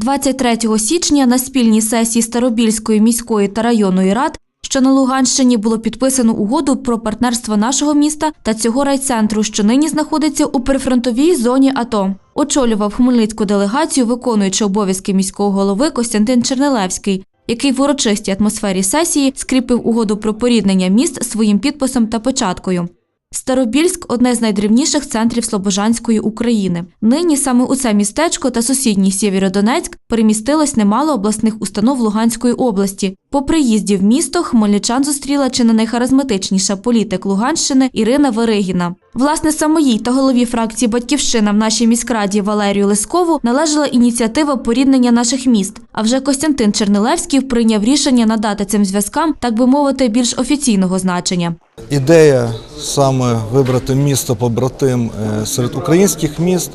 23 січня на спільній сесії Старобільської міської та районної рад, що на Луганщині було підписано угоду про партнерство нашого міста та цього райцентру, що нині знаходиться у прифронтовій зоні АТО. Очолював хмельницьку делегацію, виконуючи обов'язки міського голови Костянтин Чернелевський, який в урочистій атмосфері сесії скріпив угоду про поріднення міст своїм підписом та печаткою. Старобільськ одне з найдрівніших центрів Слобожанської України. Нині саме у це містечко та сусідній Сєвєродонецьк перемістилось немало обласних установ Луганської області. По приїзді в місто хмельничан зустріла чи не найхаризматичніша політик Луганщини Ірина Веригіна. Власне, саме їй та голові фракції Батьківщина в нашій міськраді Валерію Лискову належала ініціатива поріднення наших міст. А вже Костянтин Чернилевський прийняв рішення надати цим зв'язкам, так би мовити, більш офіційного значення. Ідея саме вибрати місто побратим е, серед українських міст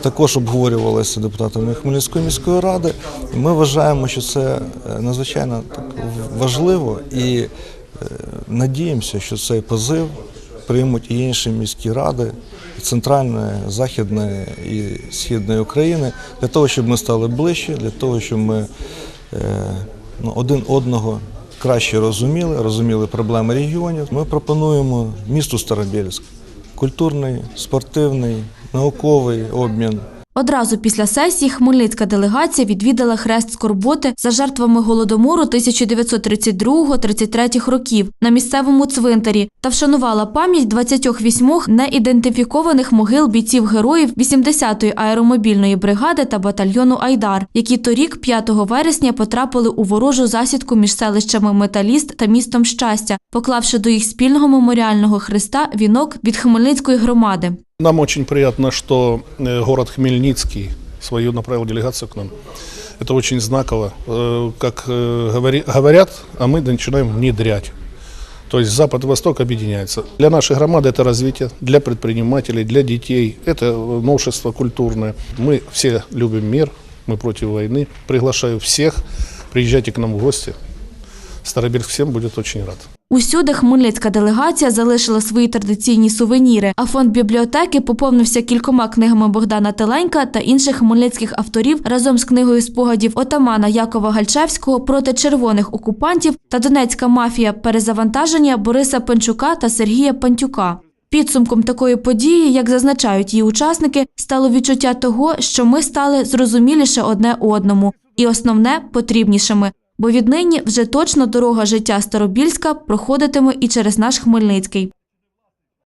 також обговорювалася депутатами Хмельницької міської ради. Ми вважаємо, що це е, надзвичайно так важливо і е, надіємося, що цей позив приймуть і інші міські ради центральної, західної і східної України для того, щоб ми стали ближче, для того, щоб ми ну, один одного краще розуміли, розуміли проблеми регіонів. Ми пропонуємо місту Старобільськ культурний, спортивний, науковий обмін. Одразу після сесії хмельницька делегація відвідала хрест скорботи за жертвами голодомору 1932-33 років на місцевому цвинтарі та вшанувала пам'ять 28 неідентифікованих могил бійців героїв 80-ї аеромобільної бригади та батальйону Айдар, які торік, 5 вересня, потрапили у ворожу засідку між селищами Металіст та містом Щастя, поклавши до їх спільного меморіального хреста вінок від Хмельницької громади. Нам очень приятно, что э, город Хмельницкий свою направил делегацию к нам. Это очень знаково. Э, Как э, говорят, а мы начинаем внедрять. То есть Запад и Восток объединяются. Для нашей громады это развитие, для предпринимателей, для детей. Это новшество культурное. Мы все любим мир, мы против войны. Приглашаю всех, приезжайте к нам в гости. Старобельск всем будет очень рад. Усюди хмельницька делегація залишила свої традиційні сувеніри, а фонд бібліотеки поповнився кількома книгами Богдана Теленька та інших хмельницьких авторів разом з книгою спогадів отамана Якова Гальчевського проти червоних окупантів та Донецька мафія перезавантаження Бориса Пенчука та Сергія Пантюка. Підсумком такої події, як зазначають її учасники, стало відчуття того, що ми стали зрозуміліше одне одному, і основне потрібнішими. Бо віднині вже точно дорога життя Старобільська проходитиме і через наш Хмельницький.